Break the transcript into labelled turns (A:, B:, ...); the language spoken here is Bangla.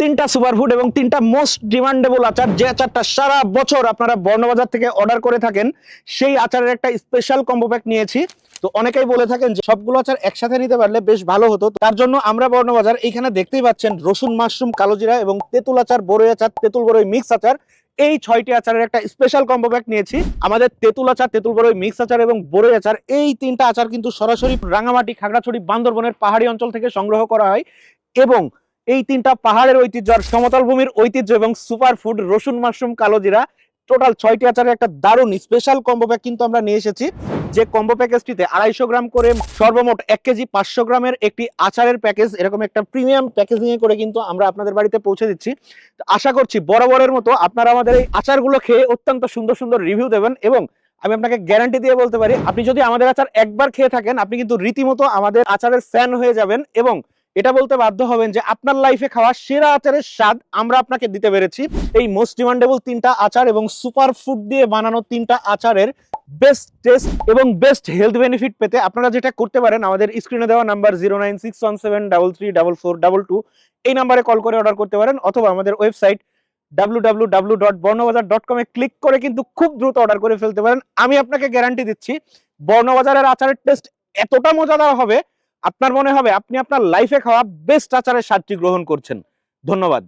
A: তিনটা সুপারফুড এবং তিনটা মোস্ট ডিমান্ডেবল আচার, যে আচারটা সারা বছর আপনারা বর্ণবাজার থেকে অর্ডার করে থাকেন, সেই আচারের একটা স্পেশাল কম্বো প্যাক নিয়েছি। তো অনেকেই বলে থাকেন যে সবগুলো আচার একসাথে নিতে পারলে বেশ ভালো হতো। তার জন্য আমরা বর্ণবাজার এইখানে দেখতেই পাচ্ছেন রসুন, মাশরুম, কালোজিরা এবং তেঁতুল আচার বড়ই আচার, তেঁতুল বড়ই মিক্স আচার। এই ছয়টি আচারের একটা স্পেশাল কম্বো প্যাক নিয়েছি। আমাদের তেঁতুল আচার, তেঁতুল বড়ই মিক্স আচার এবং বড়ই আচার, এই তিনটা আচার কিন্তু সরাসরি রাঙামাটি, খাগড়াছড়ি, বান্দরবনের পাহাড়ি অঞ্চল থেকে সংগ্রহ করা হয়। এবং এই তিনটা পাহাড়ের ঐতিহ্য আর সমতল ভূমির ঐতিহ্য এবং সুপার ফুড রসুন মাশরুম কালোজিরা টোটাল ছয়টি আচারের একটা দারুণ স্পেশাল কম্বো প্যাক কিন্তু আমরা নিয়ে এসেছি। যে কম্বো প্যাকেজটিতে আড়াইশো গ্রাম করে সর্বমোট এক কেজি পাঁচশো গ্রামের একটি আচারের প্যাকেজ এরকম একটা প্রিমিয়াম প্যাকেজিং করে কিন্তু আমরা আপনাদের বাড়িতে পৌঁছে দিচ্ছি। আশা করছি বরাবরের মতো আপনারা আমাদের এই আচারগুলো খেয়ে অত্যন্ত সুন্দর সুন্দর রিভিউ দেবেন এবং আমি আপনাকে গ্যারান্টি দিয়ে বলতে পারি, আপনি যদি আমাদের আচার একবার খেয়ে থাকেন, আপনি কিন্তু রীতিমতো আমাদের আচারের ফ্যান হয়ে যাবেন এবং এটা বলতে বাধ্য হবেন যে আপনার লাইফে খাওয়া সেরা আচারের স্বাদ আমরা আপনাকে দিতে পেরেছি। এই মোস্ট ডিমান্ডেবল তিনটা আচার এবং সুপার ফুড দিয়ে বানানো তিনটা আচারের বেস্ট টেস্ট এবং বেস্ট হেলথ বেনিফিট পেতে আপনারা যেটা করতে পারেন, আমাদের স্ক্রিনে দেওয়া number zero nine six one seven double three double four double two এই নাম্বারে কল করে অর্ডার করতে পারেন অথবা আমাদের website W dot Barnabazar dot click করে কিন্তু খুব দ্রুত অর্ডার করে ফেলতে পারেন। আমি আপনাকে গ্যারান্টি দিচ্ছি, বর্ণবাজারের আচারের টেস্ট এতটা মজাদার হবে আপনার মনে হবে আপনি আপনার লাইফে খাওয়া বেস্ট আচারের স্বাদটি গ্রহণ করছেন। ধন্যবাদ।